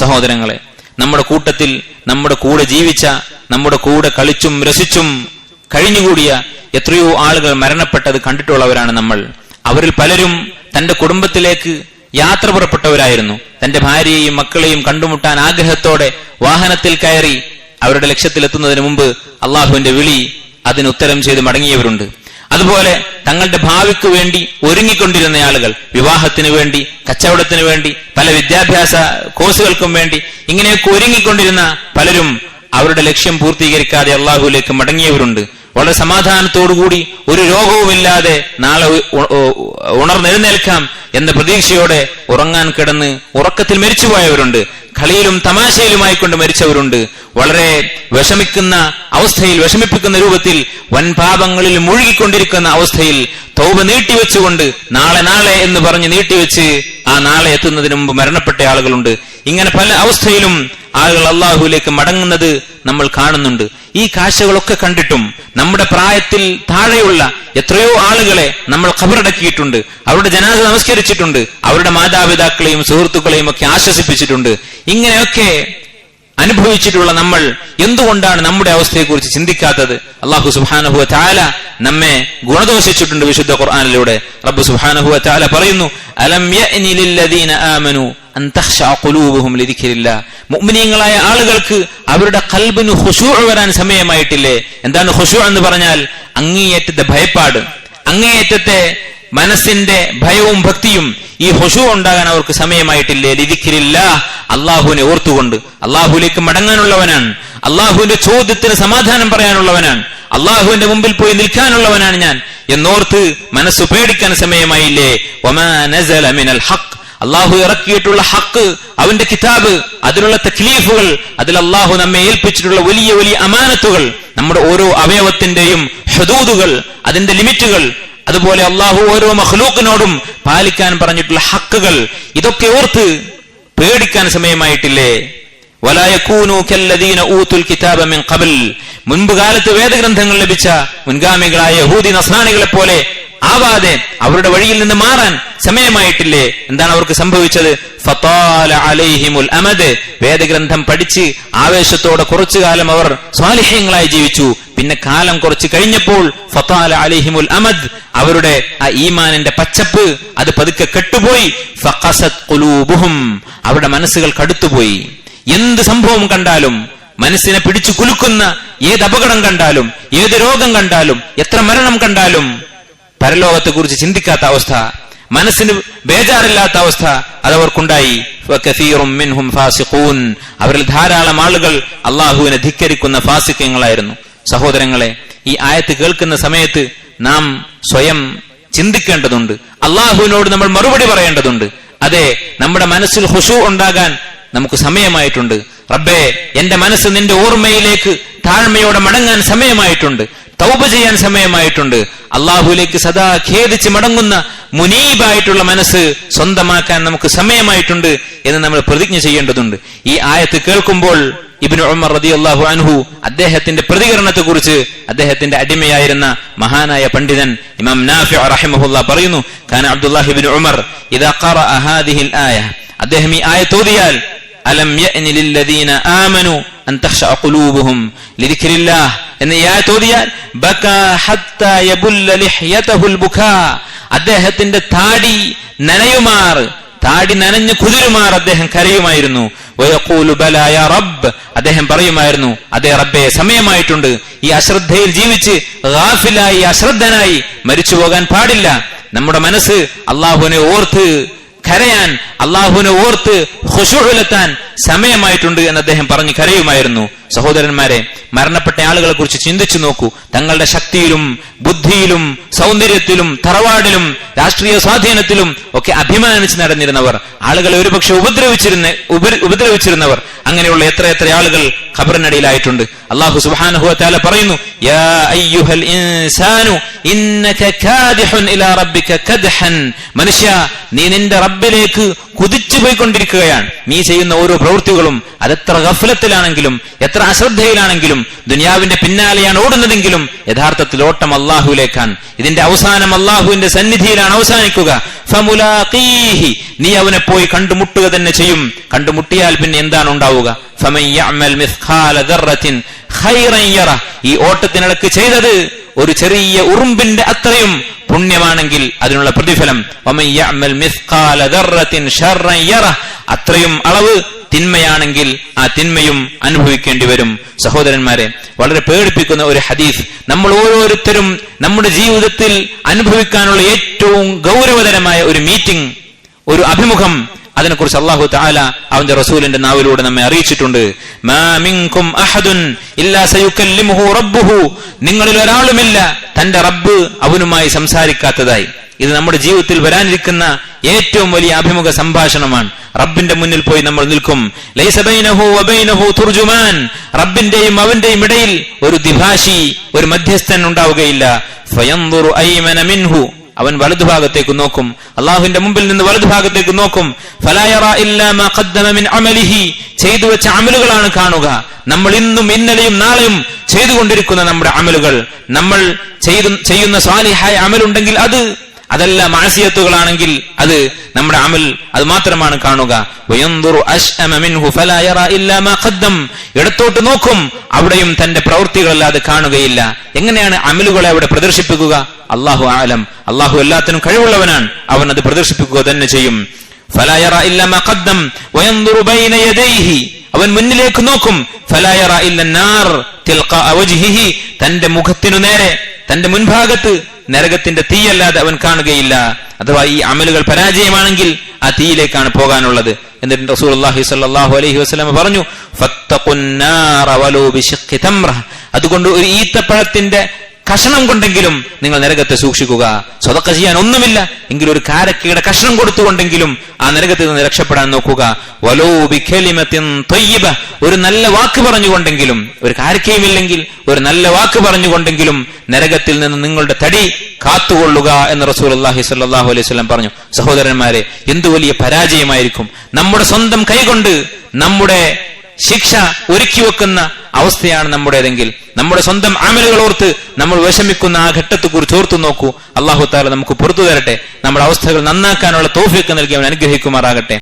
സഹോദരങ്ങളെ നമ്മുടെ കൂട്ടത്തിൽ നമ്മുടെ കൂടെ ജീവിച്ച നമ്മുടെ കൂടെ കളിച്ചും രസിച്ചും കഴിഞ്ഞുകൂടിയ എത്രയോ ആളുകൾ മരണപ്പെട്ടത് കണ്ടിട്ടുള്ളവരാണ് നമ്മൾ. അവരിൽ പലരും തന്റെ കുടുംബത്തിലേക്ക് യാത്ര പുറപ്പെട്ടവരായിരുന്നു. തന്റെ ഭാര്യയെയും മക്കളെയും കണ്ടുമുട്ടാൻ ആഗ്രഹത്തോടെ വാഹനത്തിൽ കയറി അവരുടെ ലക്ഷ്യത്തിലെത്തുന്നതിന് മുമ്പ് അള്ളാഹുവിന്റെ വിളി അതിന് ഉത്തരം ചെയ്ത് മടങ്ങിയവരുണ്ട്. അതുപോലെ തങ്ങളുടെ ഭാവിക്ക് വേണ്ടി ഒരുങ്ങിക്കൊണ്ടിരുന്ന ആളുകൾ വിവാഹത്തിന് വേണ്ടി കച്ചവടത്തിന് വേണ്ടി പല വിദ്യാഭ്യാസ കോഴ്സുകൾക്കും വേണ്ടി ഇങ്ങനെയൊക്കെ ഒരുങ്ങിക്കൊണ്ടിരുന്ന പലരും അവരുടെ ലക്ഷ്യം പൂർത്തീകരിക്കാതെ അള്ളാഹുലേക്ക് മടങ്ങിയവരുണ്ട്. വളരെ സമാധാനത്തോടുകൂടി ഒരു രോഗവുമില്ലാതെ നാളെ ഉണർന്നെഴുന്നേൽക്കാം എന്ന പ്രതീക്ഷയോടെ ഉറങ്ങാൻ കിടന്ന് ഉറക്കത്തിൽ മരിച്ചുപോയവരുണ്ട്. കളിയിലും തമാശയിലുമായി കൊണ്ട് മരിച്ചവരുണ്ട്. വളരെ വിഷമിക്കുന്ന അവസ്ഥയിൽ വിഷമിപ്പിക്കുന്ന രൂപത്തിൽ വൻ പാപങ്ങളിൽ മുഴുകിക്കൊണ്ടിരിക്കുന്ന അവസ്ഥയിൽ തൗബ നീട്ടിവെച്ചുകൊണ്ട് നാളെ നാളെ എന്ന് പറഞ്ഞ് നീട്ടിവെച്ച് ആ നാളെ എത്തുന്നതിന് മുമ്പ് മരണപ്പെട്ട ആളുകളുണ്ട്. ഇങ്ങനെ പല അവസ്ഥയിലും ആളുകൾ അള്ളാഹുവിലേക്ക് മടങ്ങുന്നത് നമ്മൾ കാണുന്നുണ്ട്. ഈ കാഴ്ചകളൊക്കെ കണ്ടിട്ടും നമ്മുടെ പ്രായത്തിൽ താഴെയുള്ള എത്രയോ ആളുകളെ നമ്മൾ ഖബറടക്കിയിട്ടുണ്ട്. അവരുടെ ജനാസ നമസ്കരിച്ചിട്ടുണ്ട്. അവരുടെ മാതാപിതാക്കളെയും സുഹൃത്തുക്കളെയും ഒക്കെ ആശ്വസിപ്പിച്ചിട്ടുണ്ട്. ഇങ്ങനെയൊക്കെ അനുഭവിച്ചിട്ടുള്ള നമ്മൾ എന്തുകൊണ്ടാണ് നമ്മുടെ അവസ്ഥയെക്കുറിച്ച് ചിന്തിക്കാത്തത്? അള്ളാഹു സുബാനഹുവ ചാല നമ്മെ ഗുണദോഷിച്ചിട്ടുണ്ട് വിശുദ്ധ ഖുർആാനിലൂടെ. റബ്ബു സുബാനഹുവ ചാല പറയുന്നു അലം മുഅ്മിനീങ്ങളായ ആളുകൾക്ക് അവരുടെ കൽബിന് ഖുശൂഅ വരാൻ സമയമായിട്ടില്ലേ? എന്താണ് ഖുശൂഅ എന്ന് പറഞ്ഞാൽ അങ്ങേയറ്റത്തെ ഭയപ്പാട് അങ്ങേയറ്റത്തെ മനസ്സിന്റെ ഭയവും ഭക്തിയും ഈ ഹുഷു ഉണ്ടാകാൻ അവർക്ക് സമയമായിട്ടില്ലേ? ലിതിക്കിരില്ല അള്ളാഹുവിനെ ഓർത്തുകൊണ്ട് അള്ളാഹുലേക്ക് മടങ്ങാനുള്ളവനാണ്. അള്ളാഹുവിന്റെ ചോദ്യത്തിന് സമാധാനം പറയാനുള്ളവനാണ്. അള്ളാഹുവിന്റെ മുമ്പിൽ പോയി നിൽക്കാനുള്ളവനാണ് ഞാൻ. എന്നോർത്ത് മനസ്സു പേടിക്കാൻ സമയമായില്ലേ? ഒമാ നസല മിനൽ ഹഖ്. അള്ളാഹു ഇറക്കിയിട്ടുള്ള ഹക്ക് അവന്റെ കിതാബ് അതിലുള്ള തക്ലീഫുകൾ അതിൽ അള്ളാഹു നമ്മെ ഏൽപ്പിച്ചിട്ടുള്ള വലിയ വലിയ അമാനത്തുകൾ നമ്മുടെ ഓരോ അവയവത്തിന്റെയും ഹദൂദുകൾ അതിന്റെ ലിമിറ്റുകൾ അതുപോലെ അള്ളാഹു ഓരോ മഹ്ലൂക്കിനോടും പാലിക്കാൻ പറഞ്ഞിട്ടുള്ള ഹക്കുകൾ ഇതൊക്കെ ഓർത്ത് പേടിക്കാൻ സമയമായിട്ടില്ലേ? മുൻപ് കാലത്ത് വേദഗ്രന്ഥങ്ങൾ ലഭിച്ച മുൻഗാമികളായ യഹൂദി നസ്രാണികളെ പോലെ ആവാതെ അവരുടെ വഴിയിൽ നിന്ന് മാറാൻ സമയമായിട്ടില്ലേ? എന്താണ് അവർക്ക് സംഭവിച്ചത്? അലൈഹിമുൽ അമദ്. വേദഗ്രന്ഥം പഠിച്ച് ആവേശത്തോടെ കുറച്ചു കാലം അവർ സ്വാലിഹ്യങ്ങളായി ജീവിച്ചു. പിന്നെ കാലം കുറച്ച് കഴിഞ്ഞപ്പോൾ ഫത്താല അലൈഹിമുൽ അമദ് അവരുടെ ആ ഈമാനിന്റെ പച്ചപ്പ് അത് പതുക്കെ കെട്ടുപോയി. അവരുടെ മനസ്സുകൾ കടുത്തുപോയി. എന്ത് സംഭവം കണ്ടാലും മനസ്സിനെ പിടിച്ചു കുലുക്കുന്ന ഏത് അപകടം കണ്ടാലും ഏത് രോഗം കണ്ടാലും എത്ര മരണം കണ്ടാലും പരലോകത്തെ കുറിച്ച് ചിന്തിക്കാത്ത അവസ്ഥ മനസ്സിന് ബേജാറില്ലാത്ത അവസ്ഥ അതവർക്കുണ്ടായി. അവരിൽ ധാരാളം ആളുകൾ അള്ളാഹുവിനെ ധിക്കരിക്കുന്ന ഫാസിക്കങ്ങളായിരുന്നു സഹോദരങ്ങളെ ഈ ആയത്ത് കേൾക്കുന്ന സമയത്ത് നാം സ്വയം ചിന്തിക്കേണ്ടതുണ്ട്. അള്ളാഹുവിനോട് നമ്മൾ മറുപടി പറയേണ്ടതുണ്ട്. അതെ നമ്മുടെ മനസ്സിൽ ഹുഷു ഉണ്ടാകാൻ നമുക്ക് സമയമായിട്ടുണ്ട്. റബ്ബേ എന്റെ മനസ്സ് നിന്റെ ഓർമ്മയിലേക്ക് താഴ്മയോടെ മടങ്ങാൻ സമയമായിട്ടുണ്ട്. തൗബ ചെയ്യാൻ സമയമായിട്ടുണ്ട്. അള്ളാഹുലേക്ക് സദാ ഖേദിച്ച് മടങ്ങുന്ന മുനീബായിട്ടുള്ള മനസ്സ് സ്വന്തമാക്കാൻ നമുക്ക് സമയമായിട്ടുണ്ട് എന്ന് നമ്മൾ പ്രതിജ്ഞ ചെയ്യേണ്ടതുണ്ട്. ഈ ആയത്ത് കേൾക്കുമ്പോൾ ഇബിന് ഉമർ റതി അള്ളാഹു അൻഹു അദ്ദേഹത്തിന്റെ പ്രതികരണത്തെ കുറിച്ച് അദ്ദേഹത്തിന്റെ അടിമയായിരുന്ന മഹാനായ പണ്ഡിതൻ ഇമാം നാഫി റഹിമഹുല്ല പറയുന്നു ഖാൻ അബ്ദുല്ലാഹിബിൻ ഉമർ ഇതാ അദ്ദേഹം ഈ ആയത്ത് ഓതിയാൽ അലം യഅ്നി ലില്ലദീന ആമനു അൻ തഖ്ശഅ ഖുലൂബുഹും ലിദിക്രില്ലാഹ്. എന്ന് ആയത്ത് ഓതിയാൽ ബക ഹത്താ യബുല്ല ലിഹ്യതഹുൽ ബുകാ അദ്ദേഹത്തിന്റെ താടി നനയുമാർ താടി നനഞ്ഞു കുതിരുമാർ അദ്ദേഹം കരയുമായിരുന്നു. റബ്ബ്. അദ്ദേഹം പറയുമായിരുന്നു അതേ റബ്ബേ സമയമായിട്ടുണ്ട്. ഈ അശ്രദ്ധയിൽ ജീവിച്ച് ഗാഫിലായി അശ്രദ്ധനായി മരിച്ചു പോകാൻ പാടില്ല. നമ്മുടെ മനസ്സ് അള്ളാഹുവിനെ ഓർത്ത് കരയാൻ അള്ളാഹുവിനെ ഓർത്ത് ഹുഷുഹിലെത്താൻ സമയമായിട്ടുണ്ട് എന്ന് അദ്ദേഹം പറഞ്ഞു കരയുമായിരുന്നു. സഹോദരന്മാരെ മരണപ്പെട്ട ആളുകളെ കുറിച്ച് ചിന്തിച്ചു നോക്കൂ. തങ്ങളുടെ ശക്തിയിലും ബുദ്ധിയിലും സൗന്ദര്യത്തിലും തറവാടിലും രാഷ്ട്രീയ സ്വാധീനത്തിലും ഒക്കെ അഭിമാനിച്ച് നടന്നിരുന്നവർ ആളുകളെ ഒരുപക്ഷെ ഉപദ്രവിച്ചിരുന്ന ഉപ- ഉപദ്രവിച്ചിരുന്നവർ. അങ്ങനെയുള്ള എത്ര എത്ര ആളുകൾ ഖബറിനടിയിലായിട്ടുണ്ട്. അള്ളാഹു സുബ്ഹാനഹു വതആല പറയുന്നു മനുഷ്യ നീ നിന്റെ റബ്ബിലേക്ക് കുതിച്ചു പോയിക്കൊണ്ടിരിക്കുകയാണ് നീ ചെയ്യുന്ന ഓരോ പ്രവൃത്തികളും അതെത്ര ഗഫലത്തിലാണെങ്കിലും എത്ര അശ്രദ്ധയിലാണെങ്കിലും ദുനിയാവിന്റെ പിന്നാലെയാണ് ഓടുന്നതെങ്കിലും യഥാർത്ഥത്തിൽ ഓട്ടം അള്ളാഹുലേക്കാണ് ഇതിന്റെ അവസാനം അള്ളാഹുവിന്റെ സന്നിധിയിലാണ് അവസാനിക്കുക. നീ അവനെ പോയി കണ്ടുമുട്ടുക തന്നെ ചെയ്യും. കണ്ടുമുട്ടിയാൽ പിന്നെ എന്താണ് ഉണ്ടാവുക? ഈ ഓട്ടത്തിനിടക്ക് ചെയ്തത് ഒരു ചെറിയ ഉറുമ്പിന്റെ അത്രയും പുണ്യമാണെങ്കിൽ അതിനുള്ള പ്രതിഫലം. അത്രയും അളവ് തിന്മയാണെങ്കിൽ ആ തിന്മയും അനുഭവിക്കേണ്ടി വരും. സഹോദരന്മാരെ വളരെ പേടിപ്പിക്കുന്ന ഒരു ഹദീസ്. നമ്മൾ ഓരോരുത്തരും നമ്മുടെ ജീവിതത്തിൽ അനുഭവിക്കാനുള്ള ഏറ്റവും ഗൗരവതരമായ ഒരു മീറ്റിംഗ് ഒരു അഭിമുഖം അതിനെക്കുറിച്ച് അള്ളാഹു താല അവന്റെ റസൂലിന്റെ നാവിലൂടെ നമ്മെ അറിയിച്ചിട്ടുണ്ട്. നിങ്ങളിൽ ഒരാളുമില്ല തന്റെ റബ്ബ് അവനുമായി സംസാരിക്കാത്തതായി. ഇത് നമ്മുടെ ജീവിതത്തിൽ വരാനിരിക്കുന്ന ഏറ്റവും വലിയ അഭിമുഖ സംഭാഷണമാണ്. റബ്ബിന്റെ മുന്നിൽ പോയി നമ്മൾ നിൽക്കും. റബ്ബിന്റെയും അവന്റെയും ഇടയിൽ ഒരു ദിഭാഷി ഒരു മധ്യസ്ഥൻ ഉണ്ടാവുകയില്ല. അവൻ വലതുഭാഗത്തേക്ക് നോക്കും. അള്ളാഹുവിന്റെ മുമ്പിൽ നിന്ന് വലതുഭാഗത്തേക്ക് നോക്കും. ചെയ്തു വെച്ച അമലുകളാണ് കാണുക. നമ്മൾ ഇന്നും ഇന്നലെയും നാളെയും ചെയ്തുകൊണ്ടിരിക്കുന്ന നമ്മുടെ അമലുകൾ. നമ്മൾ ചെയ്യുന്ന സ്വാലിഹായ അമലുണ്ടെങ്കിൽ അത് അതല്ല മാസിയത്തുകളാണെങ്കിൽ അത് നമ്മുടെ അമൽ അത് മാത്രമാണ് കാണുക. ഇടത്തോട്ട് നോക്കും. അവിടെയും തന്റെ പ്രവൃത്തികളല്ലാതെ കാണുകയില്ല. എങ്ങനെയാണ് അമലുകളെ അവിടെ പ്രദർശിപ്പിക്കുക? അള്ളാഹു ആലം. അള്ളാഹു എല്ലാത്തിനും കഴിവുള്ളവനാണ്. അവൻ അത് പ്രദർശിപ്പിക്കുക തന്നെ ചെയ്യും. അവൻ മുന്നിലേക്ക് നോക്കും. തന്റെ മുഖത്തിനു നേരെ തന്റെ മുൻഭാഗത്ത് നരകത്തിന്റെ തീയല്ലാതെ അവൻ കാണുകയില്ല. അഥവാ ഈ അമലുകൾ പരാജയമാണെങ്കിൽ ആ തീയിലേക്കാണ് പോകാനുള്ളത്. എന്നിട്ട് റസൂലുള്ളാഹി സ്വല്ലല്ലാഹു അലൈഹി വസല്ലം പറഞ്ഞു അതുകൊണ്ട് ഒരു ഈത്തപ്പഴത്തിന്റെ കഷണം കൊണ്ടെങ്കിലും നിങ്ങൾ നരകത്തെ സൂക്ഷിക്കുക. സ്വതക്ക ചെയ്യാൻ ഒന്നുമില്ല. എങ്കിലും ഒരു കാരക്കയുടെ കഷണം കൊടുത്തുകൊണ്ടെങ്കിലും ആ നരകത്തിൽ നിന്ന് രക്ഷപ്പെടാൻ നോക്കുക. വലോ ഒരു നല്ല വാക്ക് പറഞ്ഞുകൊണ്ടെങ്കിലും ഒരു കാരക്കയുമില്ലെങ്കിൽ ഒരു നല്ല വാക്ക് പറഞ്ഞുകൊണ്ടെങ്കിലും നരകത്തിൽ നിന്ന് നിങ്ങളുടെ തടി കാത്തുകൊള്ളുക എന്ന് റസൂൽ അള്ളാഹി സാഹു അലൈഹി സ്വലം പറഞ്ഞു. സഹോദരന്മാരെ എന്തു വലിയ പരാജയമായിരിക്കും. നമ്മുടെ സ്വന്തം കൈകൊണ്ട് നമ്മുടെ ശിക്ഷ ഒരുക്കി വെക്കുന്ന അവസ്ഥയാണ് നമ്മുടേതെങ്കിൽ നമ്മുടെ സ്വന്തം ആമലുകൾ ഓർത്ത് നമ്മൾ വിഷമിക്കുന്ന ആ ഘട്ടത്തെ കുറിച്ച് ഓർത്തു നോക്കൂ. അള്ളാഹു താല നമുക്ക് പുറത്തു തരട്ടെ. നമ്മുടെ അവസ്ഥകൾ നന്നാക്കാനുള്ള തോഫിയൊക്കെ നൽകി അവൻ അനുഗ്രഹിക്കുമാറാകട്ടെ.